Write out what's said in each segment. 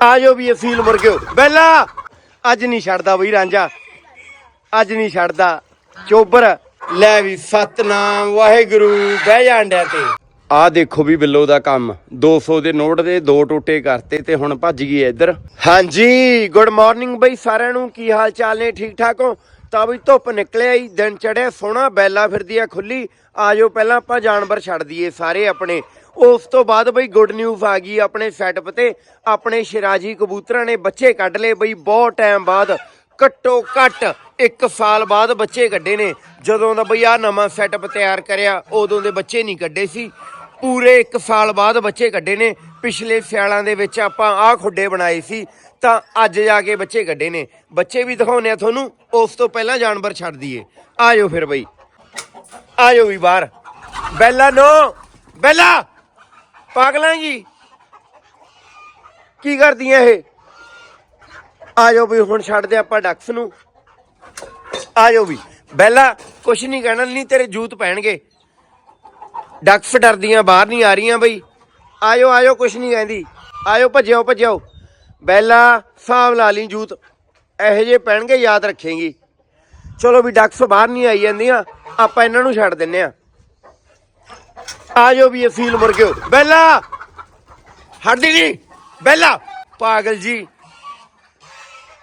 ਆਜੋ ਵੀ ਅਸੀਲ ਮੁਰਗਿਓ ਬੈਲਾ, ਅੱਜ ਨਹੀਂ ਛੱਡਦਾ ਬਈ ਰਾਂਝਾ। ਅੱਜ ਨਹੀਂ ਛੱਡਦਾ। ਚੋਬਰ, ਲੈ ਵੀ ਸਤਨਾਮ, ਵਾਹਿਗੁਰੂ, ਬਹਿ ਜਾ ਤੇ। ਆ ਦੇਖੋ ਵੀ ਬਿੱਲੋ ਦਾ ਕੰਮ। 200 ਦੇ ਨੋਟ ਦੇ, ਦੋ ਟੋਟੇ ਕਰਤੇ ਤੇ ਹੁਣ ਭੱਜ ਗਈ ਇੱਧਰ। ਹਾਂਜੀ ਗੁੱਡ ਮਾਰਨਿੰਗ ਬਈ ਸਾਰਿਆਂ ਨੂੰ। ਕੀ ਹਾਲ ਚਾਲ ਨੇ? ਠੀਕ ਠਾਕ ਹੋ? ਤਾਂ ਵੀ ਧੁੱਪ ਨਿਕਲਿਆ ਹੀ ਦਿਨ ਚੜਿਆ ਸੋਹਣਾ, ਬੈਲਾ ਫਿਰਦੀ ਆ ਖੁੱਲੀ। ਆਜੋ ਪਹਿਲਾਂ ਆਪਾਂ ਜਾਨਵਰ ਛੱਡ ਦਈਏ ਸਾਰੇ ਆਪਣੇ। ਉਸ ਤੋਂ ਬਾਅਦ ਬਈ ਗੁੱਡ ਨਿਊਜ਼ ਆ ਗਈ ਆਪਣੇ ਸੈਟਅਪ ਤੇ। ਆਪਣੇ ਸ਼ਿਰਾਜੀ ਕਬੂਤਰਾਂ ਨੇ ਬੱਚੇ ਕੱਢ ਲਏ ਬਈ, ਬਹੁਤ ਟਾਈਮ ਬਾਅਦ। ਘੱਟੋ ਘੱਟ 1 ਸਾਲ ਬਾਅਦ ਬੱਚੇ ਕੱਢੇ ਨੇ। ਜਦੋਂ ਦਾ ਬਈ ਆ ਨਵਾਂ ਸੈਟਅਪ ਤਿਆਰ ਕਰਿਆ, ਉਦੋਂ ਦੇ ਬੱਚੇ ਨਹੀਂ ਕੱਢੇ ਸੀ। ਪੂਰੇ 1 ਸਾਲ ਬਾਅਦ ਬੱਚੇ ਕੱਢੇ ਨੇ। ਪਿਛਲੇ ਸਿਆਲਾਂ ਦੇ ਵਿੱਚ ਆਪਾਂ ਆਹ ਖੁੱਡੇ ਬਣਾਏ ਸੀ, ਤਾਂ ਅੱਜ ਜਾ ਕੇ ਬੱਚੇ ਕੱਢੇ ਨੇ। ਬੱਚੇ ਵੀ ਦਿਖਾਉਨੇ ਆ ਤੁਹਾਨੂੰ, ਉਸ ਤੋਂ ਪਹਿਲਾਂ ਜਾਨਵਰ ਛੱਡ ਦਈਏ। ਆਜੋ ਫਿਰ ਬਈ। ਆਜੋ ਵੀ ਬਾਹਰ। ਬੈਲਾ ਨੋ, ਬੈਲਾ! ਪਾਗਲਾਂ ਜੀ? ਕੀ ਕਰਦੀਆਂ ਇਹ? ਆ ਆਜੋ ਵੀ ਹੁਣ ਛੱਡਦੇ ਆਪਾਂ ਡਕਸ ਨੂੰ। ਆ ਆਜੋ ਵੀ। ਬੈਲਾ, ਕੁਛ ਨਹੀਂ ਕਹਿਣਾ, ਨਹੀਂ ਤੇਰੇ ਜੂਤ ਪੈਣਗੇ। ਡਕਸ ਡਰਦੀਆਂ, ਬਾਹਰ ਨਹੀਂ ਆ ਰਹੀਆਂ ਬਈ। ਆਇਓ ਆਇਓ ਕੁਛ ਨਹੀਂ ਕਹਿੰਦੀ। ਆਇਓ ਭੱਜਿਓ ਭੱਜਿਓ ਬੈਲਾ ਸਾਹਬ ਲਾ ਲਈ ਜੂਤ। ਇਹੋ ਜੇ ਪੈਣਗੇ, ਯਾਦ ਰੱਖੇਗੀ। ਚਲੋ ਵੀ ਡਕਸ ਬਾਹਰ ਨਹੀਂ ਆਈ ਜਾਂਦੀਆਂ, ਆਪਾਂ ਇਹਨਾਂ ਨੂੰ ਛੱਡ ਦਿੰਨੇ ਆ ਆਜੋ ਵੀ ਅਸੀਲ ਮੁਰਗਿਓ ਬੈਲਾ! ਹਟਦੀ ਨਹੀਂ! ਬੈਲਾ! ਪਾਗਲ ਜੀ।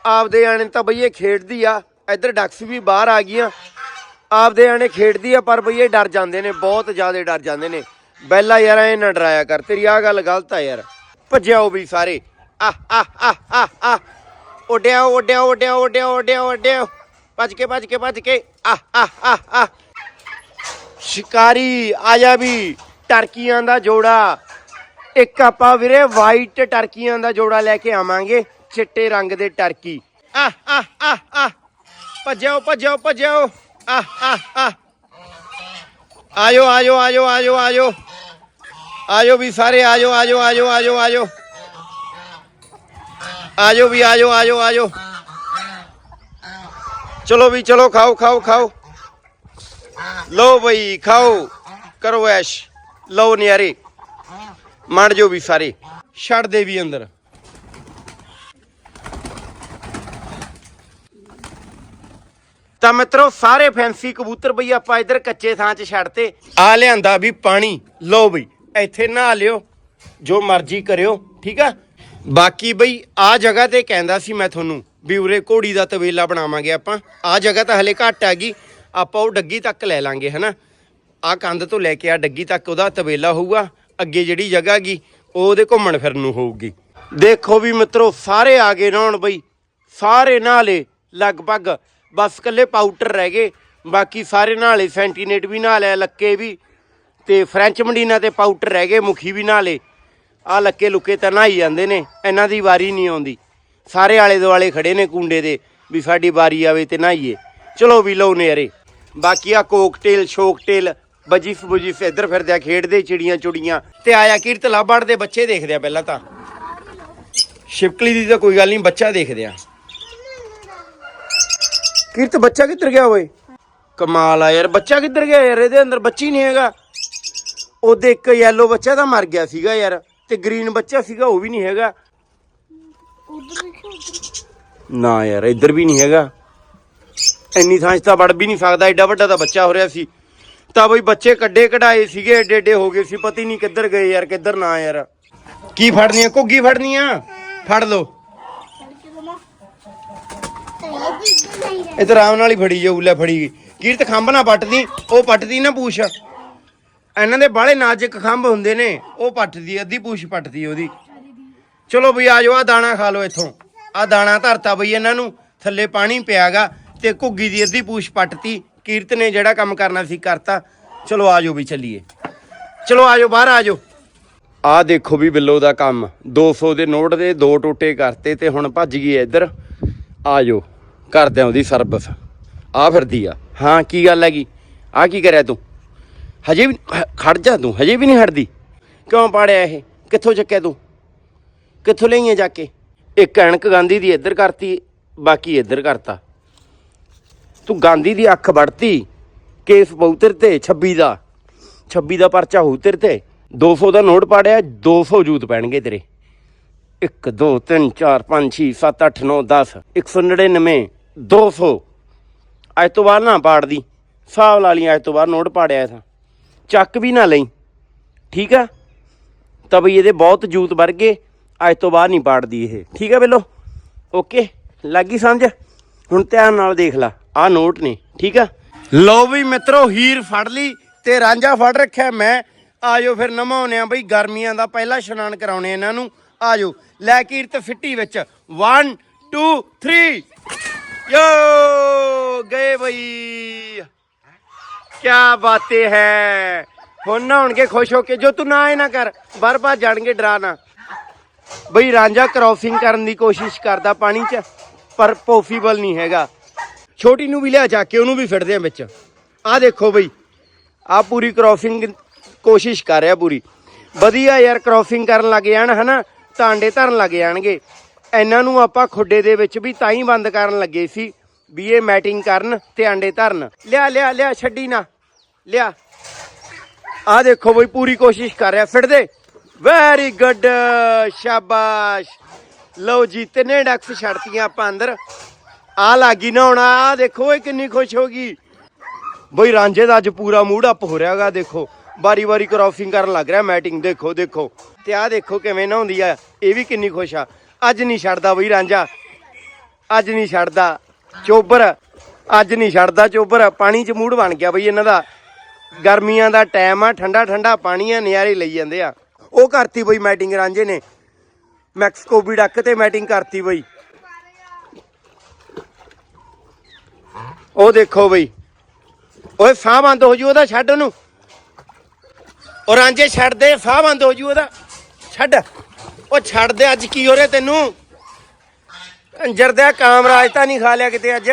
ਆਪਦੇ ਆਣੇ ਤਾਂ ਬਈ ਖੇਡਦੀ ਆ। ਇੱਧਰ ਡਕਸ ਵੀ ਬਾਹਰ ਆ ਗਈਆਂ। ਆਪਦੇ ਆਣੇ ਖੇਡਦੀ ਆ, ਪਰ ਬਈ ਡਰ ਜਾਂਦੇ ਨੇ, ਬਹੁਤ ਜ਼ਿਆਦਾ ਡਰ ਜਾਂਦੇ ਨੇ। ਬੈਲਾ ਯਾਰ, ਐ ਨਾ ਡਰਾਇਆ ਕਰ। ਤੇਰੀ ਆ ਗੱਲ ਗਲਤ ਆ ਯਾਰ। ਭੱਜਿਆਓ ਵੀ ਸਾਰੇ। ਆ ਆ ਆ ਆ ਆ ਉੱਡਿਆ ਉੱਡਿਆ ਉੱਡਿਆ ਉੱਡਿਆ ਉੱਡਿਆ ਉੱਡਿਆ ਭੱਜ ਕੇ ਭੱਜ ਕੇ ਭੱਜ ਕੇ। ਆ ਆ ਆ ਆ ਸ਼ਿਕਾਰੀ, ਆ ਜਾ ਵੀ ਟਰਕੀਆਂ ਦਾ ਜੋੜਾ। ਇੱਕ ਆਪਾਂ ਵੀਰੇ ਵਾਈਟ ਟਰਕੀਆਂ ਦਾ ਜੋੜਾ ਲੈ ਕੇ ਆਵਾਂਗੇ, ਚਿੱਟੇ ਰੰਗ ਦੇ ਟਰਕੀ। ਆ ਆ ਆ ਆ ਭੱਜਿਓ ਭੱਜਿਓ ਭੱਜਿਓ। ਆ ਆ ਆ ਆਜੋ ਆਜੋ ਆਜੋ ਆਜੋ ਆਜੋ। ਆਜੋ ਵੀ ਸਾਰੇ, ਆਜੋ ਆਜੋ ਆਜੋ ਆਜੋ ਆਜੋ। ਆਜੋ ਵੀ, ਆਜੋ ਆਜੋ ਆਜੋ। ਚਲੋ ਵੀ, ਚਲੋ, ਖਾਓ ਖਾਓ ਖਾਓ। ਲਓ ਬਈ, ਖਾਓ, ਕਰੋ ਐਸ਼। ਲਓ ਨਿਆਰੇ ਮੰਡ ਜੋ ਵੀ ਸਾਰੇ, ਛੱਡ ਦੇ ਵੀ ਅੰਦਰ। ਤਾਂ ਮਿੱਤਰੋ, ਸਾਰੇ ਫੈਂਸੀ ਕਬੂਤਰ ਬਈ, ਆਪਾਂ ਇੱਧਰ ਕੱਚੇ ਥਾਂ 'ਚ ਛੱਡਤੇ ਆ ਲਿਆਂਦਾ ਵੀ ਪਾਣੀ। ਲਓ ਬਈ, ਇੱਥੇ ਨਹਾ ਲਿਓ, ਜੋ ਮਰਜ਼ੀ ਕਰਿਓ, ਠੀਕ ਆ? ਬਾਕੀ ਬਈ, ਆ ਜਗ੍ਹਾ ਤੇ ਕਹਿੰਦਾ ਸੀ ਮੈਂ ਤੁਹਾਨੂੰ, ਵੀ ਉਰੇ ਘੋੜੀ ਦਾ ਤਵੇਲਾ ਬਣਾਵਾਂਗੇ ਆਪਾਂ। ਆ ਜਗ੍ਹਾ ਤਾਂ ਹਲੇ ਘੱਟ ਆ ਹੈਗੀ ਆਪਾਂ ਉਹ ਡੱਗੀ ਤੱਕ ਲੈ ਲਾਂਗੇ, ਹਨਾ? ਆ ਕੰਧ ਤੋਂ ਲੈ ਕੇ ਆ ਡੱਗੀ ਤੱਕ ਉਹਦਾ ਤਬੇਲਾ ਹੋਊਗਾ, ਅੱਗੇ ਜਿਹੜੀ ਜਗ੍ਹਾ ਹੈਗੀ ਉਹਦੇ ਘੁੰਮਣ ਫਿਰਨ ਨੂੰ ਹੋਊਗੀ। ਦੇਖੋ ਵੀ ਮਿੱਤਰੋ, ਸਾਰੇ ਆ ਗਏ ਨਹਾਉਣ ਬਈ। ਸਾਰੇ ਨਾਲੇ, ਲਗਭਗ ਬਸ ਕੱਲੇ ਪਾਊਟਰ ਰਹਿ ਗਏ। ਬਾਕੀ ਸਾਰੇ ਨਾਲੇ, ਸੈਂਟੀਨੇਟ ਵੀ ਨਹਾ ਲਿਆ ਲੱਕੇ ਵੀ ਤੇ ਫ੍ਰੈਂਚ ਮੰਡੀਨਾ ਤੇ ਪਾਊਟਰ ਰਹਿ ਗਏ, ਮੁਖੀ ਵੀ ਨਾਲੇ। ਆ ਲੱਕੇ ਲੁੱਕੇ ਤਾਂ ਨਹਾਈ ਜਾਂਦੇ ਨੇ, ਇਹਨਾਂ ਦੀ ਵਾਰੀ ਨਹੀਂ ਆਉਂਦੀ। ਸਾਰੇ ਆਲੇ ਦੁਆਲੇ ਖੜੇ ਨੇ ਕੁੰਡੇ ਦੇ, ਵੀ ਸਾਡੀ ਵਾਰੀ ਆਵੇ ਤੇ ਨਹਾਈਏ। ਚਲੋ ਵੀ ਲਓ ਨੇਰੇ ਬਾਕੀ ਆ ਕੋਕਟੇਲ ਸ਼ੋਕਟੇਲ ਬਜੀਫ ਬੁਜੀਫ ਇੱਧਰ ਫਿਰਦੇ ਆ ਖੇਡਦੇ ਚਿੜੀਆਂ ਚੁੜੀਆਂ। ਤੇ ਆਇਆ ਕੀਰਤ ਲਾਬੜ ਦੇ ਬੱਚੇ ਦੇਖਦੇ ਆ ਪਹਿਲਾਂ ਤਾਂ। ਸ਼ਿਵਕਲੀ ਦੀ ਤਾਂ ਕੋਈ ਗੱਲ ਨਹੀਂ ਬੱਚਾ ਦੇਖਦੇ ਆ। ਕੀਰਤ ਬੱਚਾ ਕਿੱਧਰ ਗਿਆ ਓਏ? ਕਮਾਲ ਆ ਯਾਰ ਬੱਚਾ ਕਿੱਧਰ ਗਿਆ ਯਾਰ? ਇਹਦੇ ਅੰਦਰ ਬੱਚੀ ਨਹੀਂ ਹੈਗਾ। ਉਹਦੇ ਇੱਕ ਯੈਲੋ ਬੱਚਾ ਤਾਂ ਮਰ ਗਿਆ ਸੀਗਾ ਯਾਰ ਤੇ ਗ੍ਰੀਨ ਬੱਚਾ ਸੀਗਾ ਉਹ ਵੀ ਨਹੀਂ ਹੈਗਾ। ਨਾ ਯਾਰ ਇੱਧਰ ਵੀ ਨਹੀਂ ਹੈਗਾ। ਇੰਨੀ ਥਾਂ 'ਚ ਤਾਂ ਵੜ ਵੀ ਨਹੀਂ ਸਕਦਾ ਐਡਾ ਵੱਡਾ ਤਾਂ ਬੱਚਾ ਹੋ ਰਿਹਾ ਸੀ। ਤਾਂ ਬਈ ਬੱਚੇ ਕੱਡੇ ਕਢਾਏ ਸੀਗੇ, ਏਡੇ ਏਡੇ ਹੋ ਗਏ ਸੀ, ਪਤਾ ਨਹੀਂ ਕਿੱਧਰ ਗਏ ਯਾਰ, ਕਿੱਧਰ ਨਾ ਯਾਰ। ਕੀ ਫੜਨੀਆਂ, ਘੁੱਗੀ ਫੜਨੀਆਂ? ਫੜ ਲੋ ਇਹ ਤਾਂ ਆਰਾਮ ਨਾਲ ਹੀ ਫੜੀ ਜਾਊ, ਲੈ ਫੜੀ। ਗਈ ਕੀਰਤ, ਖੰਭ ਨਾ ਪੱਟਦੀ, ਉਹ ਪੱਟਦੀ ਨਾ ਪੂਛ। ਇਹਨਾਂ ਦੇ ਬਾਲੇ ਨਾਜ਼ੁਕ ਖੰਭ ਹੁੰਦੇ ਨੇ, ਉਹ ਪੱਟਦੀ, ਅੱਧੀ ਪੂਛ ਪੱਟਦੀ ਉਹਦੀ। ਚਲੋ ਬਈ ਆ ਜਾਓ ਆ ਦਾਣਾ ਖਾ ਲਓ ਇੱਥੋਂ। ਆ ਦਾਣਾ ਧਰਤਾ ਬਈ ਇਹਨਾਂ ਨੂੰ, ਥੱਲੇ ਪਾਣੀ ਪਿਆਗਾ। ਤੇ ਘੁੱਗੀ ਦੀ ਅੱਧੀ ਪੂਛ ਪੱਟਤੀ। ਕੀਰਤ ਨੇ ਜਿਹੜਾ ਕੰਮ ਕਰਨਾ ਸੀ ਕਰਤਾ। ਚਲੋ ਆਜੋ ਵੀ ਚੱਲੀਏ। ਚਲੋ ਆਜੋ, ਬਾਹਰ ਆਜੋ। ਆ ਦੇਖੋ ਵੀ ਬਿੱਲੋ ਦਾ ਕੰਮ। 200 ਦੇ ਨੋਟ ਦੇ ਦੋ ਟੋਟੇ ਕਰਤੇ ਤੇ ਹੁਣ ਭੱਜ ਗਈ ਇੱਧਰ। ਆਜੋ ਕਰਦੇ ਆ ਉਹਦੀ ਸਰਵਿਸ ਆ ਫਿਰਦੀ ਆ। ਹਾਂ, ਕੀ ਗੱਲ ਹੈਗੀ? ਆ ਕੀ ਕਰਿਆ ਤੂੰ? ਹਜੇ ਵੀ ਖੜ ਜਾ ਤੂੰ, ਹਜੇ ਵੀ ਨਹੀਂ ਹਟਦੀ। ਕਿਉਂ ਪਾੜਿਆ ਇਹ? ਕਿੱਥੋਂ ਚੱਕਿਆ ਤੂੰ? ਕਿੱਥੋਂ ਲਈਆਂ ਜਾ ਕੇ? ਇੱਕ ਐਣਕ ਗਾਂਧੀ ਦੀ ਇੱਧਰ ਕਰਤੀ, ਬਾਕੀ ਇੱਧਰ ਕਰਤਾ। ਤੂੰ ਗਾਂਧੀ ਦੀ ਅੱਖ ਵੜਤੀ, ਕੇਸ ਪਊ ਤੇਰੇ ਤੇ 26 ਦਾ। 26 ਦਾ ਪਰਚਾ ਹੋਊ ਤੇਰੇ ਤੇ। 200 ਦਾ ਨੋਟ ਪਾੜਿਆ 200 ਜੂਤ ਪੈਣਗੇ ਤੇਰੇ। 1 2 3 4 5 6 7 8 9 10 199 200 ਅੱਜ ਤੋਂ ਬਾਅਦ ਨਾ ਪਾੜਦੀ। ਹਿਸਾਬ ਲਾ ਲਈ, ਅੱਜ ਤੋਂ ਬਾਅਦ ਨੋਟ ਪਾੜਿਆ ਥਾ ਚੱਕ ਵੀ ਨਾ ਲਈ। ਠੀਕ ਆ? ਤਾਂ ਬਈ ਇਹਦੇ ਬਹੁਤ ਜੂਤ ਵਰਗੇ ਅੱਜ ਤੋਂ ਬਾਅਦ ਨਹੀਂ ਪਾੜਦੀ ਇਹ। ਠੀਕ ਆ ਬਿੱਲੋ? ਓਕੇ? ਲੱਗੀ ਸਮਝ? ਹੁਣ ਧਿਆਨ ਨਾਲ ਦੇਖ ਲੈ। ਆ ਨੋਟ ਨੇ, ਠੀਕ ਆ? ਲਓ ਵੀ ਮਿੱਤਰੋ, ਹੀਰ ਫੜ ਲਈ ਤੇ ਰਾਂਝਾ ਫੜ ਰੱਖਿਆ ਮੈਂ। ਆਜੋ ਫਿਰ ਨਮਾਉਨੇ ਆ ਬਈ, ਗਰਮੀਆਂ ਦਾ ਪਹਿਲਾ ਇਸ਼ਨਾਨ ਕਰਾਉਣੇ ਇਹਨਾਂ ਨੂੰ। ਆਜੋ, ਲੈ ਕੀਰਤ ਫਿੱਟੀ ਵਿੱਚ। 1 2 3 ਯੋ ਗਏ ਬਈ। ਕਿਆ ਬਾਤੇ ਹੈ। ਹੁਣ ਨਾ ਹੋਣਗੇ ਖੁਸ਼ ਹੋ ਕੇ। ਜੋ ਤੂੰ ਨਾ ਇਹ ਨਾ ਕਰ ਬਰਬਾਦ ਜਾਣਗੇ, ਡਰਾ ਨਾ। ਬਈ, ਰਾਂਝਾ ਕ੍ਰਾਸਿੰਗ ਕਰਨ ਦੀ ਕੋਸ਼ਿਸ਼ ਕਰਦਾ ਪਾਣੀ 'ਚ, ਪਰ ਪੋਸੀਬਲ ਨਹੀਂ ਹੈਗਾ। ਛੋਟੀ ਨੂੰ ਵੀ ਲਿਆ ਜਾ ਕੇ, ਉਹਨੂੰ ਵੀ ਫਿੜਦੇ ਆ ਵਿੱਚ। ਆਹ ਦੇਖੋ ਬਈ ਆ ਪੂਰੀ ਕ੍ਰਾਸਿੰਗ ਕੋਸ਼ਿਸ਼ ਕਰ ਰਿਹਾ ਪੂਰੀ। ਵਧੀਆ ਯਾਰ ਕ੍ਰਾਸਿੰਗ ਕਰਨ ਲੱਗ ਜਾਣ, ਹਨਾ? ਤਾਂ ਅੰਡੇ ਧਰਨ ਲੱਗ ਜਾਣਗੇ। ਇਹਨਾਂ ਨੂੰ ਆਪਾਂ ਖੁੱਡੇ ਦੇ ਵਿੱਚ ਵੀ ਤਾਂ ਹੀ ਬੰਦ ਕਰਨ ਲੱਗੇ ਸੀ ਵੀ ਇਹ ਮੈਟਿੰਗ ਕਰਨ ਤੇ ਆਂਡੇ ਧਰਨ। ਲਿਆ ਲਿਆ ਲਿਆ, ਛੱਡੀ ਨਾ। ਲਿਆ। ਆ ਦੇਖੋ ਬਈ, ਪੂਰੀ ਕੋਸ਼ਿਸ਼ ਕਰ ਰਿਹਾ। ਫਿੜਦੇ ਵੈਰੀ ਗੁੱਡ ਸ਼ਾਬਾਸ਼। ਲਓ ਜੀ, ਤਿੰਨੇ ਡਕਸ ਛੱਡਤੀਆਂ ਆਪਾਂ ਅੰਦਰ। ਆ ਲੱਗੀ ਨਾ ਹੁਣ, ਆ ਦੇਖੋ ਇਹ ਕਿੰਨੀ ਖੁਸ਼ ਹੋ ਗਈ। ਬਈ ਰਾਂਝੇ ਦਾ ਅੱਜ ਪੂਰਾ ਮੂਡ ਅਪ ਹੋ ਰਿਹਾਗਾ ਦੇਖੋ। ਬਾਰੀ ਬਾਰੀ ਕ੍ਰਾਸਿੰਗ ਕਰਨ ਲੱਗ ਰਿਹਾ ਮੈਟਿੰਗ ਦੇਖੋ ਦੇਖੋ। ਤੇ ਆ ਦੇਖੋ ਕਿਵੇਂ ਨਹਾਉਂਦੀ ਆ, ਇਹ ਵੀ ਕਿੰਨੀ ਖੁਸ਼ ਆ। ਅੱਜ ਨਹੀਂ ਛੱਡਦਾ ਬਈ ਰਾਂਝਾ, ਅੱਜ ਨਹੀਂ ਛੱਡਦਾ ਚੋਬਰ, ਅੱਜ ਨਹੀਂ ਛੱਡਦਾ ਚੋਬਰ। ਪਾਣੀ 'ਚ ਮੂਡ ਬਣ ਗਿਆ ਬਈ ਇਹਨਾਂ ਦਾ। ਗਰਮੀਆਂ ਦਾ ਟਾਈਮ ਆ, ਠੰਡਾ ਠੰਡਾ ਪਾਣੀ ਆ ਨਜ਼ਾਰੇ ਲਈ ਜਾਂਦੇ ਆ। ਉਹ ਕਰਤੀ ਬਈ ਮੈਟਿੰਗ ਰਾਂਝੇ ਨੇ। ਮੈਕਸਕੋ ਵੀ ਡੱਕ ਤੇ ਮੈਟਿੰਗ ਕਰਤੀ ਬਈ। ਉਹ ਦੇਖੋ ਬਈ। ਓਏ ਸਾਹ ਬੰਦ ਹੋ ਜੂ ਉਹਦਾ, ਛੱਡ ਉਹਨੂੰ। ਉਹ ਛੱਡ ਦੇ ਸਾਹ ਬੰਦ ਹੋ ਜੂ ਉਹਦਾ। ਛੱਡ। ਉਹ ਛੱਡ ਦੇ ਅੱਜ ਕੀ ਹੋ ਰਿਹਾ ਤੈਨੂੰ? ਕੰਜਰ ਦਾ ਕਾਮਰਾਜ ਤਾਂ ਨਹੀਂ ਖਾ ਲਿਆ ਕਿਤੇ ਅੱਜ।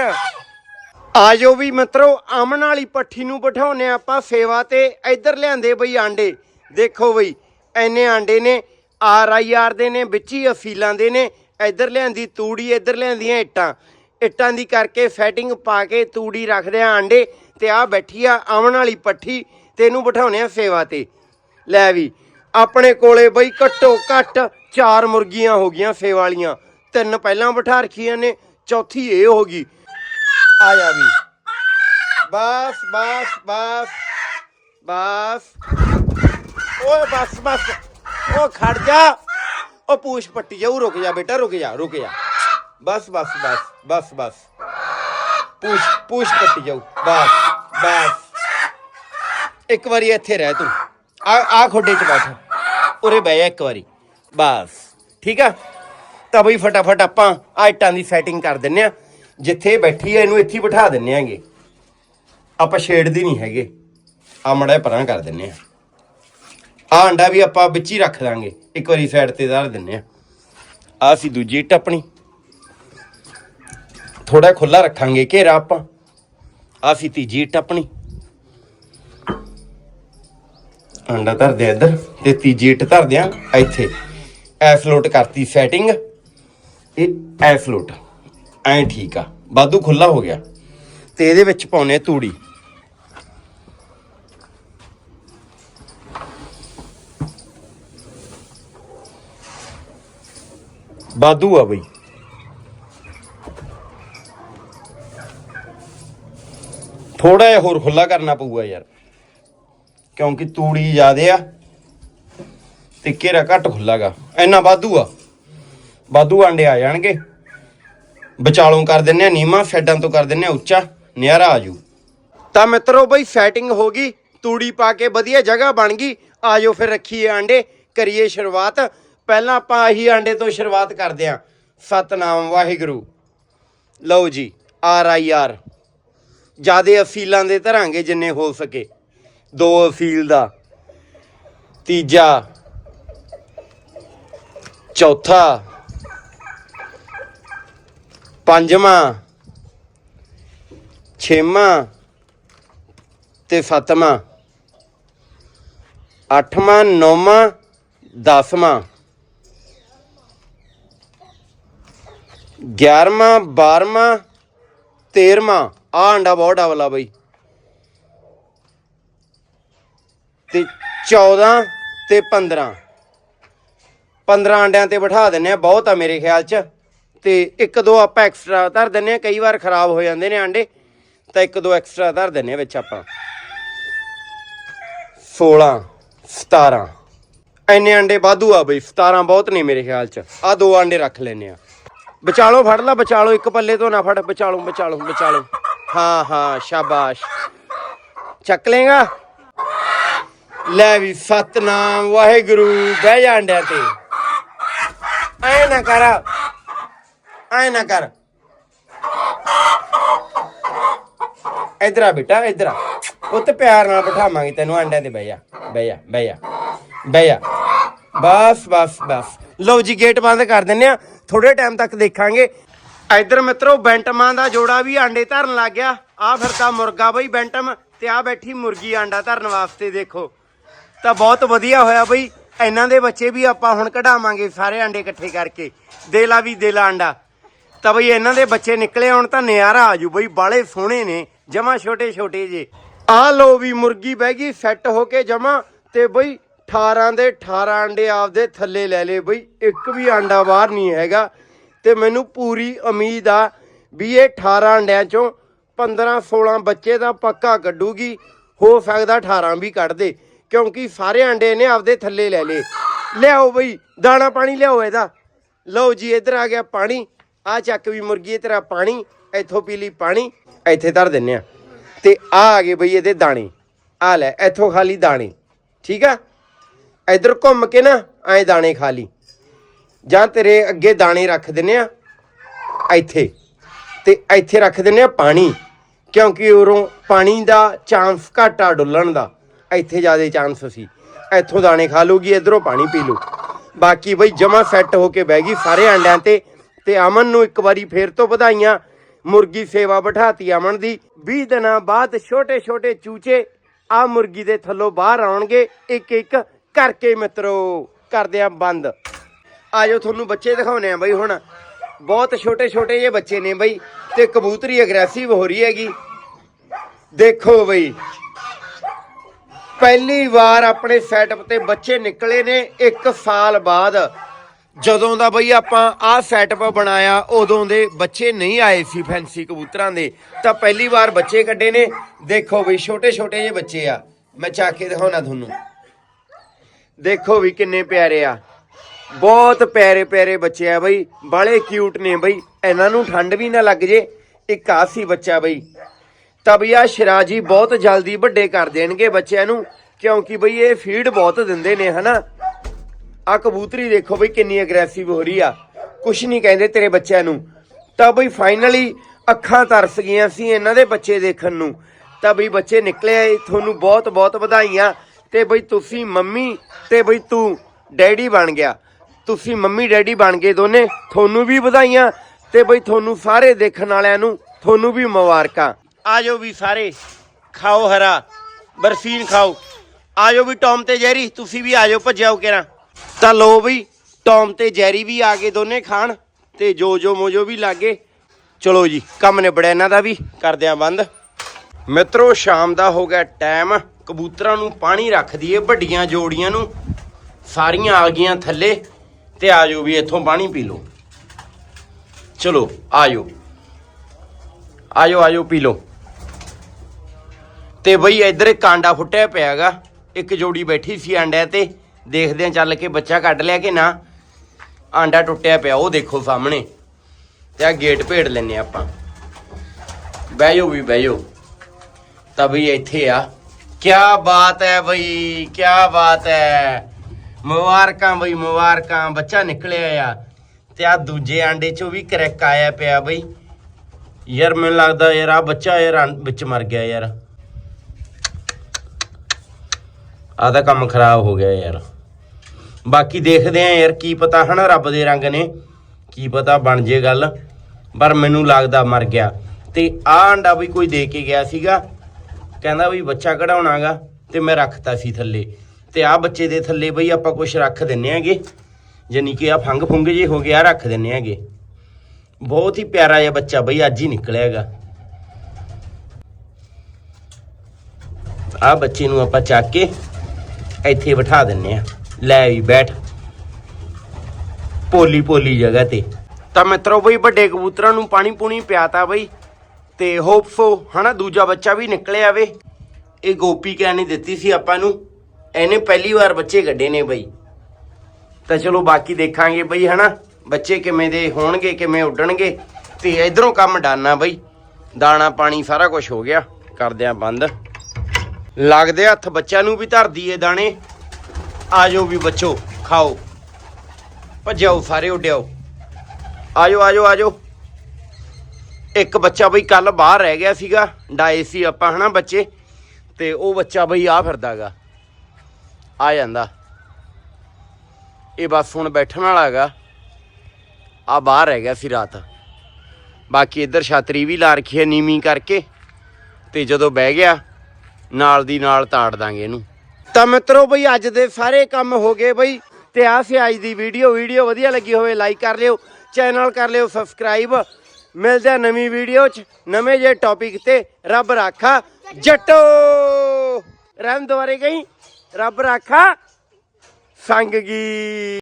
ਆਜੋ ਵੀ ਮਿੱਤਰੋ, ਅਮਨ ਵਾਲੀ ਪੱਠੀ ਨੂੰ ਬਿਠਾਉਨੇ ਆਪਾਂ ਸੇਵਾ ਤੇ। ਇੱਧਰ ਲਿਆਂਦੇ ਬਈ ਆਂਡੇ। ਦੇਖੋ ਬਈ ਐਨੇ ਆਂਡੇ ਨੇ, ਆਰ ਆਈ ਆਰ ਦੇ ਨੇ, ਵਿੱਚ ਹੀ ਅਫੀਲਾਂ ਦੇ ਨੇ। ਇੱਧਰ ਲਿਆਂਦੀ ਤੂੜੀ, ਇੱਧਰ ਲਿਆਂਦੀਆਂ ਇੱਟਾਂ। ਇੱਟਾਂ ਦੀ ਕਰਕੇ ਸੈਟਿੰਗ ਪਾ ਕੇ ਤੂੜੀ ਰੱਖਦੇ ਆ ਆਂਡੇ ਤੇ ਆ ਬੈਠੀ ਆ ਅਮਨ ਵਾਲੀ ਪੱਠੀ ਤੇ ਇਹਨੂੰ ਬਿਠਾਉਨੇ ਆ ਸੇਵਾ ਤੇ। ਲੈ ਵੀ, ਆਪਣੇ ਕੋਲੇ ਬਈ ਘੱਟੋ ਘੱਟ ਚਾਰ ਮੁਰਗੀਆਂ ਹੋ ਗਈਆਂ ਸੇਵਾ ਵਾਲੀਆਂ। ਤਿੰਨ ਪਹਿਲਾਂ ਬਿਠਾ ਰੱਖੀਆਂ ਨੇ, ਚੌਥੀ ਇਹ ਹੋ ਗਈ। ਆਇਆ ਵੀ। ਬਸ ਬਸ ਬਸ ਬਸ। ਓਏ, ਬਸ ਬਸ। ਉਹ ਖੜ ਜਾ। ਉਹ ਪੂਛ ਪੱਟੀ ਜਾਊ, ਰੁਕ ਜਾ ਬੇਟਾ, ਰੁਕ ਜਾ ਰੁਕ ਜਾ। ਬਸ ਬਸ ਬਸ ਬਸ ਬਸ। ਪੂਛ ਪੂਛ ਪੱਟੀ ਜਾਊ। ਬਸ ਬਸ। ਇੱਕ ਵਾਰੀ ਇੱਥੇ ਰਹਿ ਤੂੰ। ਆ ਆ ਖੋਡੇ 'ਚ ਬੈਠ। ਉਰੇ ਬਹਿ ਜਾ ਇੱਕ ਵਾਰੀ। ਬਸ। ਠੀਕ ਆ? ਤਾਂ ਬਈ ਫਟਾਫਟ ਆਪਾਂ ਆ ਇੱਟਾਂ ਦੀ ਸੈਟਿੰਗ ਕਰ ਦਿੰਨੇ ਆ। ਜਿੱਥੇ ਬੈਠੀ ਆ, ਇਹਨੂੰ ਇੱਥੇ ਬਿਠਾ ਦਿੰਨੇ ਆਂਗੇ। ਆਪਾਂ ਛੇੜਦੇ ਨਹੀਂ ਹੈਗੇ। ਆ ਮੜਾ ਪਰਾਂ ਕਰ ਦਿੰਨੇ ਆ। ਆ ਅੰਡਾ ਵੀ ਆਪਾਂ ਵਿੱਚ ਹੀ ਰੱਖ ਦਾਂਗੇ। ਇੱਕ ਵਾਰੀ ਸਾਈਡ ਤੇ ਧਰ ਦਿੰਨੇ ਆ। ਆ ਸੀ ਦੂਜੀ ਇੱਟ ਆਪਣੀ ਥੋੜਾ ਖੁੱਲਾ ਰੱਖਾਂਗੇ ਘੇਰਾ ਆਪਾਂ। ਆ ਸੀ ਤੀਜੀ ਇੱਟ ਆਪਣੀ। ਅੰਡਾ ਧਰਦੇ ਆ ਇੱਧਰ ਤੇ ਤੀਜੀ ਇੱਟ ਧਰਦੇ ਆ ਇੱਥੇ। ਐ ਫਲੋਟ ਕਰਤੀ ਸੈਟਿੰਗ। ਇਹ ਐ ਫਲੋਟ ਐ ਠੀਕ ਆ। ਬਾਦੂ ਖੁੱਲਾ ਹੋ ਗਿਆ। ਤੇ ਇਹਦੇ ਵਿੱਚ ਪਾਉਨੇ ਤੂੜੀ। ਬਾਦੂ ਆ ਬਈ। ਥੋੜਾ ਜਿਹਾ ਹੋਰ ਖੁੱਲਾ ਕਰਨਾ ਪਊਗਾ ਯਾਰ। ਕਿਉਂਕਿ ਤੂੜੀ ਜ਼ਿਆਦੇ ਆ ਤੇ ਘੇਰਾ ਘੱਟ ਖੁੱਲਾਗਾ ਇੰਨਾ ਵਾਧੂ ਆ। ਵਾਧੂ ਆਂਡੇ ਆ ਜਾਣਗੇ। ਵਿਚਾਲੋਂ ਕਰ ਦਿੰਨੇ ਆ ਨੀਮਾ ਫੈਡਾਂ ਤੋਂ ਕਰ ਦਿੰਨੇ ਆ ਉੱਚਾ। ਨਿਆਰਾ ਆਜੂ ਤਾਂ ਮਿੱਤਰੋ ਬਈ ਸੈਟਿੰਗ ਹੋ ਗਈ। ਤੂੜੀ ਪਾ ਕੇ ਵਧੀਆ ਜਗ੍ਹਾ ਬਣ ਗਈ। ਆਜੋ ਫਿਰ ਰੱਖੀਏ ਆਂਡੇ, ਕਰੀਏ ਸ਼ੁਰੂਆਤ। ਪਹਿਲਾਂ ਆਪਾਂ ਆਹੀ ਆਂਡੇ ਤੋਂ ਸ਼ੁਰੂਆਤ ਕਰਦੇ ਆਂ। ਸਤਨਾਮ ਵਾਹਿਗੁਰੂ। ਲਓ ਜੀ, ਆਰ ਆਈ ਆਰ। ਜਿਆਦੇ ਅਫੀਲਾਂ ਦੇ ਧਰਾਂਗੇ ਜਿੰਨੇ ਹੋ ਸਕੇ। ਦੋ ਅਫੀਲ ਦਾ। ਤੀਜਾ। ਚੌਥਾ। ਪੰਜਵਾਂ। ਛੇਵਾਂ। ਤੇ ਸੱਤਵਾਂ। ਅੱਠਵਾਂ, ਨੌਵਾਂ, ਦਸਵਾਂ। ਗਿਆਰਵਾਂ, ਬਾਰਵਾਂ, ਤੇਰਵਾਂ। ਆ ਅੰਡਾ ਬਹੁਤ ਡਬਲ ਆ ਬਈ। ਤੇ 14 ਤੇ 15 15 ਅੰਡਿਆਂ ਤੇ ਬਿਠਾ ਦਿੰਨੇ ਆ ਬਹੁਤ ਆ ਮੇਰੇ ਖਿਆਲ 'ਚ। ਤੇ ਇੱਕ ਦੋ ਆਪਾਂ ਐਕਸਟਰਾ ਧਰ ਦਿੰਨੇ ਆ ਕਈ ਵਾਰ ਖਰਾਬ ਹੋ ਜਾਂਦੇ ਨੇ ਆਂਡੇ ਤਾਂ ਇੱਕ ਦੋ ਐਕਸਟਰਾ ਧਰ ਦਿੰਨੇ ਆ ਵਿੱਚ ਆਪਾਂ। 16 17 ਐਨੇ ਅੰਡੇ ਵਾਧੂ ਆ ਬਈ 17 ਬਹੁਤ ਨੇ ਮੇਰੇ ਖਿਆਲ 'ਚ। ਆ ਦੋ ਅੰਡੇ ਰੱਖ ਲੈਨੇ ਆ ਵਿਚਾਲੋ ਫੜ ਲਾ ਵਿਚਾਲੋ ਇੱਕ ਪੱਲੇ ਤੋਂ ਨਾ ਫੜ, ਬਚਾਲੋ ਬਚਾਲੋ ਬਚਾਲੋ। ਹਾਂ ਹਾਂ, ਸ਼ਾਬਾਸ਼। ਚੱਕ ਲੇਗਾ ਲੈ ਵੀ ਸਤਨਾਮ, ਵਾਹਿਗੁਰੂ, ਬਹਿ ਜਾ ਅੰਡਿਆਂ ਤੇ। ਐ ਨਾ ਕਰ। ਐ ਨਾ ਕਰ। ਇਧਰ ਆ ਬੇਟਾ, ਇਧਰ ਆ। ਉੱਤੇ ਪਿਆਰ ਨਾਲ ਬਿਠਾਵਾਂਗੇ ਤੈਨੂੰ, ਅੰਡਿਆਂ ਤੇ ਬਹਿ ਜਾ ਬਹਿ ਜਾ ਬਹਿ ਜਾ ਬਹਿ ਜਾ। ਬਸ ਬਸ ਬਸ। ਲਓ ਜੀ, ਗੇਟ ਬੰਦ ਕਰ ਦਿੰਨੇ ਆ ਥੋੜੇ ਟਾਈਮ ਤੱਕ ਦੇਖਾਂਗੇ। ਇਧਰ ਮਿੱਤਰੋ ਬੈਂਟਮਾਂ ਦਾ ਜੋੜਾ ਵੀ ਆਂਡੇ ਧਰਨ ਲੱਗ ਗਿਆ। ਆ ਫਿਰਦਾ ਮੁਰਗਾ ਬਈ, ਬੈਂਟਮ, ਤੇ ਆ ਬੈਠੀ ਮੁਰਗੀ ਆਂਡਾ ਧਰਨ ਵਾਸਤੇ ਦੇਖੋ। ਤਾਂ ਬਹੁਤ ਵਧੀਆ ਹੋਇਆ ਬਈ। ਇਹਨਾਂ ਦੇ ਬੱਚੇ ਵੀ ਆਪਾਂ ਹੁਣ ਕਢਾਵਾਂਗੇ ਸਾਰੇ ਆਂਡੇ ਇਕੱਠੇ ਕਰਕੇ। ਦੇਲਾ ਵੀ ਦੇਲਾ ਆਂਡਾ। ਤਾਂ ਬਈ ਇਹਨਾਂ ਦੇ ਬੱਚੇ ਨਿਕਲੇ ਆਉਣ ਤਾਂ ਨਿਆਰਾ ਆਜੂ ਬਈ, ਬਾਲੇ ਸੋਹਣੇ ਨੇ, ਜਮਾ ਛੋਟੇ ਛੋਟੇ ਜੇ। ਆ ਲੋ ਵੀ ਮੁਰਗੀ ਬਹਿ ਗਈ ਸੈੱਟ ਹੋ ਕੇ ਜਮਾ, ਤੇ ਬਈ 18 ਦੇ 18 ਆਂਡੇ ਆਪਦੇ ਥੱਲੇ ਲੈ ਲੇ ਬਈ। ਇੱਕ ਵੀ ਆਂਡਾ ਬਾਹਰ ਨਹੀਂ ਹੈਗਾ। ਤੇ ਮੈਨੂੰ ਪੂਰੀ ਉਮੀਦ ਆ ਵੀ ਇਹ 18 ਅੰਡਿਆਂ ਚੋਂ 15 16 ਬੱਚੇ ਦਾ ਪੱਕਾ ਕੱਢੂਗੀ। ਹੋ ਸਕਦਾ 18 ਵੀ ਕੱਢ ਦੇ, ਕਿਉਂਕਿ ਸਾਰੇ ਅੰਡੇ ਨੇ ਆਪਦੇ ਥੱਲੇ ਲੈ ਲਏ। ਲਿਆਓ ਬਈ, ਦਾਣਾ ਪਾਣੀ ਲਿਆਓ ਇਹਦਾ। ਲਓ ਜੀ, ਇੱਧਰ ਆ ਗਿਆ ਪਾਣੀ। ਆ ਚੱਕ ਵੀ ਮੁਰਗੀ ਇਹ ਤੇਰਾ ਪਾਣੀ, ਇੱਥੋਂ ਪੀ ਲਈ ਪਾਣੀ, ਇੱਥੇ ਧਰ ਦਿੰਨੇ ਆ। ਤੇ ਆ ਆ ਗਏ ਬਈ ਇਹਦੇ ਦਾਣੇ। ਆ ਲੈ, ਇੱਥੋਂ ਖਾ ਲਈ ਦਾਣੇ। ਠੀਕ ਆ? ਇੱਧਰ ਘੁੰਮ ਕੇ ਨਾ, ਐ ਦਾਣੇ ਖਾ ਲਈ। ਜਾਂ ਤੇਰੇ ਅੱਗੇ ਦਾਣੇ ਰੱਖ ਦਿੰਨੇ ਆ, ਇੱਥੇ। ਤੇ ਇੱਥੇ ਰੱਖ ਦਿੰਨੇ ਆ ਪਾਣੀ, ਕਿਉਂਕਿ ਉਰੋਂ ਪਾਣੀ ਦਾ ਚਾਂਸ ਘਾਟਾ ਡੁੱਲਣ ਦਾ। ਇੱਥੇ ਜ਼ਿਆਦਾ ਚਾਂਸ ਸੀ। ਇੱਥੋਂ ਦਾਣੇ ਖਾ ਲੂਗੀ ਇਧਰੋਂ ਪਾਣੀ ਪੀ ਲੂ ਬਾਕੀ ਬਈ ਜਮਾ ਸੈੱਟ ਹੋ ਕੇ ਬਹਿ ਗਈ ਸਾਰੇ ਆਂਡਿਆਂ ਤੇ। ਤੇ ਅਮਨ ਨੂੰ ਇੱਕ ਵਾਰੀ ਫੇਰ ਤੋਂ ਵਧਾਈਆਂ। ਮੁਰਗੀ ਸੇਵਾ ਬਿਠਾਤੀ ਅਮਨ ਦੀ। 20 ਦਿਨਾਂ ਬਾਅਦ ਛੋਟੇ ਛੋਟੇ ਚੂਚੇ ਆ ਮੁਰਗੀ ਦੇ ਥੱਲੋਂ ਬਾਹਰ ਆਉਣਗੇ। ਇੱਕ ਇੱਕ ਕਰਕੇ ਮਿੱਤਰੋ, ਕਰਦੇ ਆ ਬੰਦ। ਆਜੋ ਤੁਹਾਨੂੰ ਬੱਚੇ ਦਿਖਾਉਣੇ ਆ ਬਈ ਹੁਣ। ਬਹੁਤ ਛੋਟੇ ਛੋਟੇ ਜਿਹੇ ਬੱਚੇ ਨੇ ਬਈ ਤੇ ਕਬੂਤਰੀ ਅਗਰੈਸਿਵ ਹੋ ਰਹੀ ਹੈਗੀ। ਦੇਖੋ ਬਈ। ਪਹਿਲੀ ਵਾਰ ਆਪਣੇ ਸੈਟਅਪ ਤੇ ਬੱਚੇ ਨਿਕਲੇ ਨੇ 1 ਸਾਲ ਬਾਅਦ। ਜਦੋਂ ਦਾ ਬਈ ਆਪਾਂ ਆਹ ਸੈਟਅਪ ਬਣਾਇਆ, ਉਦੋਂ ਦੇ ਬੱਚੇ ਨਹੀਂ ਆਏ ਸੀ ਫੈਂਸੀ ਕਬੂਤਰਾਂ ਦੇ। ਤਾਂ ਪਹਿਲੀ ਵਾਰ ਬੱਚੇ ਕੱਢੇ ਨੇ। ਦੇਖੋ ਬਈ ਛੋਟੇ ਛੋਟੇ ਜਿਹੇ ਬੱਚੇ ਆ। ਮੈਂ ਚੱਕ ਕੇ ਦਿਖਾਉਣਾ ਤੁਹਾਨੂੰ। ਦੇਖੋ ਵੀ ਕਿੰਨੇ ਪਿਆਰੇ ਆ। ਬਹੁਤ ਪਿਆਰੇ ਪਿਆਰੇ ਬੱਚੇ ਆ ਬਈ, ਬਾਲੇ ਕਿਊਟ ਨੇ ਬਈ। ਇਹਨਾਂ ਨੂੰ ਠੰਡ ਵੀ ਨਾ ਲੱਗ ਜੇ, ਇੱਕ ਆਸੀ ਬੱਚਾ ਬਈ। ਤਾਂ ਬਈ ਆ ਸ਼ਰਾਜੀ ਬਹੁਤ ਜਲਦੀ ਵੱਡੇ ਕਰ ਦੇਣਗੇ ਬੱਚਿਆਂ ਨੂੰ, ਕਿਉਂਕਿ ਬਈ ਇਹ ਫੀਡ ਬਹੁਤ ਦਿੰਦੇ ਨੇ, ਹਨਾ? ਆ ਕਬੂਤਰੀ ਦੇਖੋ ਬਈ, ਕਿੰਨੀ ਅਗਰੈਸਿਵ ਹੋ ਰਹੀ ਆ। ਕੁਛ ਨਹੀਂ ਕਹਿੰਦੇ ਤੇਰੇ ਬੱਚਿਆਂ ਨੂੰ। ਤਾਂ ਬਈ ਫਾਈਨਲੀ ਅੱਖਾਂ ਤਰਸ ਗਈਆਂ ਸੀ ਇਹਨਾਂ ਦੇ ਬੱਚੇ ਦੇਖਣ ਨੂੰ। ਤਾਂ ਬਈ ਬੱਚੇ ਨਿਕਲੇ ਆਏ ਤੁਹਾਨੂੰ ਬਹੁਤ ਬਹੁਤ ਵਧਾਈਆਂ। ਤੇ ਬਈ ਤੁਸੀਂ ਮੰਮੀ ਤੇ ਬਈ ਤੂੰ ਡੈਡੀ ਬਣ ਗਿਆ। ਤੁਸੀਂ ਮੰਮੀ ਡੈਡੀ ਬਣ ਗਏ ਦੋਨੇ, ਤੁਹਾਨੂੰ ਵੀ ਵਧਾਈਆਂ ਤੇ ਬਈ ਤੁਹਾਨੂੰ ਸਾਰੇ ਦੇਖਣ ਵਾਲਿਆਂ ਨੂੰ ਤੁਹਾਨੂੰ ਵੀ ਮੁਬਾਰਕਾਂ। ਆਜੋ ਵੀ ਸਾਰੇ, ਖਾਓ ਹਰਾ ਬਰਫੀਨ ਖਾਓ। ਆਜੋ ਵੀ ਟੌਮ ਤੇ ਜੈਰੀ ਤੁਸੀਂ ਵੀ ਆਜੋ ਭੱਜਿਓ ਕਿਰਾਂ ਤਾਂ ਲੋ ਬਈ, ਟੌਮ ਤੇ ਜੈਰੀ ਵੀ ਆ ਗਏ ਦੋਨੇ ਖਾਣ ਤੇ ਜੋ ਜੋ ਮੋਜੋ ਵੀ ਲਾਗੇ। ਚਲੋ ਜੀ, ਕੰਮ ਨਿਬੜਿਆ ਇਹਨਾਂ ਦਾ ਵੀ, ਕਰਦੇ ਆ ਬੰਦ। ਮਿੱਤਰੋ, ਸ਼ਾਮ ਦਾ ਹੋ ਗਿਆ ਟਾਈਮ। ਕਬੂਤਰਾਂ ਨੂੰ ਪਾਣੀ ਰੱਖ ਦਈਏ, ਵੱਡੀਆਂ ਜੋੜੀਆਂ ਨੂੰ। ਸਾਰੀਆਂ ਆ ਗਈਆਂ ਥੱਲੇ। ਤੇ ਆਜੋ ਵੀ ਇੱਥੋਂ ਪਾਣੀ ਪੀ ਲਓ। ਚਲੋ ਆਜੋ ਆਜੋ ਆਜੋ ਪੀ ਲਓ। ਤੇ ਬਈ ਇੱਧਰ ਇੱਕ ਆਂਡਾ ਫੁੱਟਿਆ ਪਿਆਗਾ। ਇੱਕ ਜੋੜੀ ਬੈਠੀ ਸੀ ਆਂਡਿਆਂ ਤੇ। ਦੇਖਦੇ ਆ ਚੱਲ ਕੇ ਬੱਚਾ ਕੱਢ ਲਿਆ ਕਿ ਨਾ। ਆਂਡਾ ਟੁੱਟਿਆ ਪਿਆ, ਉਹ ਦੇਖੋ ਸਾਹਮਣੇ। ਤੇ ਆ ਗੇਟ ਭੇੜ ਲੈਨੇ ਆਪਾਂ। ਬਹਿ ਜਾਓ ਵੀ ਬਹਿ ਜਾਓ। ਤਾਂ ਬਈ ਇੱਥੇ ਆ। ਕੀ ਬਾਤ ਹੈ ਬਈ ਕੀ ਬਾਤ ਹੈ। ਮੁਬਾਰਕਾਂ ਬਈ, ਮੁਬਾਰਕਾਂ। ਬੱਚਾ ਨਿਕਲਿਆ ਆ। ਤੇ ਆ ਦੂਜੇ ਆਂਡੇ ਚੋਂ ਵੀ ਕਰੈਕ ਆਇਆ ਪਿਆ ਬਈ। ਯਾਰ, ਮੈਨੂੰ ਲੱਗਦਾ ਯਾਰ ਆ ਬੱਚਾ ਯਾਰ ਵਿੱਚ ਮਰ ਗਿਆ ਯਾਰ। ਆ ਤਾਂ ਕੰਮ ਖਰਾਬ ਹੋ ਗਿਆ ਯਾਰ। ਬਾਕੀ ਦੇਖਦੇ ਆ ਯਾਰ, ਕੀ ਪਤਾ ਹਨਾ ਰੱਬ ਦੇ ਰੰਗ ਨੇ। ਕੀ ਪਤਾ ਬਣ ਜੇ ਗੱਲ। ਪਰ ਮੈਨੂੰ ਲੱਗਦਾ ਮਰ ਗਿਆ। ਤੇ ਆ ਅੰਡਾ ਵੀ ਕੋਈ ਦੇ ਕੇ ਗਿਆ ਸੀਗਾ। ਕਹਿੰਦਾ ਵੀ ਬੱਚਾ ਕਢਾਉਣਾਗਾ ਤੇ ਮੈਂ ਰੱਖਤਾ ਸੀ ਥੱਲੇ। ਤੇ ਆ ਬੱਚੇ ਦੇ ਥੱਲੇ ਬਈ ਆਪਾਂ ਕੁਝ ਰੱਖ ਦਿੰਨੇ ਆਗੇ ਜਾਨੀ ਕਿ ਆ ਫੰਗ ਫੁੰਗ ਜੇ ਹੋ ਗਿਆ ਰੱਖ ਦਿੰਨੇ ਆਗੇ ਬਹੁਤ ਹੀ ਪਿਆਰਾ ਜਿਹਾ ਬੱਚਾ ਬਈ, ਅੱਜ ਹੀ ਨਿਕਲਿਆ ਹੈਗਾ। ਆ ਬੱਚੇ ਨੂੰ ਆਪਾਂ ਚੱਕ ਕੇ ਇੱਥੇ ਬਿਠਾ ਦਿੰਨੇ ਆ। ਲੈ ਵੀ ਬੈਠ। ਪੋਲੀ ਪੋਲੀ ਜਗ੍ਹਾ ਤੇ। ਤਾਂ ਮਿੱਤਰੋ ਬਈ, ਵੱਡੇ ਕਬੂਤਰਾਂ ਨੂੰ ਪਾਣੀ ਪੂਣੀ ਪਿਆਤਾ ਬਈ। ਤੇ ਹੋਪਸੋ ਹਨਾ, ਦੂਜਾ ਬੱਚਾ ਵੀ ਨਿਕਲਿਆ ਵੇ। ਇਹ ਗੋਪੀ ਕਹਿਣੀ ਦਿੱਤੀ ਸੀ ਆਪਾਂ ਨੂੰ। ਇਹਨੇ ਪਹਿਲੀ ਵਾਰ ਬੱਚੇ ਕੱਢੇ ਨੇ ਬਈ। ਤਾਂ ਚਲੋ ਬਾਕੀ ਦੇਖਾਂਗੇ ਬਈ, ਹਨਾ? ਬੱਚੇ ਕਿਵੇਂ ਦੇ ਹੋਣਗੇ, ਕਿਵੇਂ ਉੱਡਣਗੇ। ਤੇ ਇਧਰੋਂ ਕੰਮ ਡਾਨਾ ਬਈ। ਦਾਣਾ, ਪਾਣੀ, ਸਾਰਾ ਕੁਝ ਹੋ ਗਿਆ। ਕਰਦੇ ਆ ਬੰਦ। ਲੱਗਦੇ ਹੱਥ ਬੱਚਿਆਂ ਨੂੰ ਵੀ ਧਰ ਦਈਏ ਦਾਣੇ। ਆਜੋ ਵੀ ਬੱਚੋ, ਖਾਓ। ਭੱਜੋ ਸਾਰੇ ਉੱਡਿਓ ਆਜੋ ਆਜੋ ਆਜੋ। ਇੱਕ ਬੱਚਾ ਬਈ ਕੱਲ ਬਾਹਰ ਰਹਿ ਗਿਆ ਸੀਗਾ, ਡਾਏ ਸੀ ਆਪਾਂ, ਹਨਾ ਬੱਚੇ? ਤੇ ਉਹ ਬੱਚਾ ਬਈ ਆ ਫਿਰਦਾਗਾ। ਆ ਜਾਂਦਾ। ਇਹ ਬਸ ਹੁਣ ਬੈਠਣ ਵਾਲਾ ਹੈਗਾ। ਆ ਬਾਹਰ ਰਹਿ ਗਿਆ ਸੀ ਰਾਤ। ਬਾਕੀ ਇੱਧਰ ਛਾਤਰੀ ਵੀ ਲਾ ਰੱਖੀ ਹੈ ਨੀਵੀਂ ਕਰਕੇ ਤੇ ਜਦੋਂ ਬਹਿ ਗਿਆ, ਨਾਲ ਦੀ ਨਾਲ ਤਾੜ ਦਾਂਗੇ ਇਹਨੂੰ। ਤਾਂ ਮਿੱਤਰੋ ਬਈ, ਅੱਜ ਦੇ ਸਾਰੇ ਕੰਮ ਹੋ ਗਏ ਬਈ ਤੇ ਆ ਸੀ ਅੱਜ ਦੀ ਵੀਡੀਓ। ਵੀਡੀਓ ਵਧੀਆ ਲੱਗੀ ਹੋਵੇ ਲਾਈਕ ਕਰ ਲਿਓ ਚੈਨਲ ਕਰ ਲਿਓ ਸਬਸਕ੍ਰਾਈਬ ਮਿਲਦੇ ਆ ਨਵੀਂ ਵੀਡੀਓ ਚ, ਨਵੇਂ ਜੇ ਟੌਪਿਕ ਤੇ। ਰੱਬ ਰਾਖਾ, ਜੱਟੋ! ਰਹਿਮ ਦੁਆਰੇ ਗਈ ਰੱਬ ਰਾਖਾ ਸੰਗ ਗੀ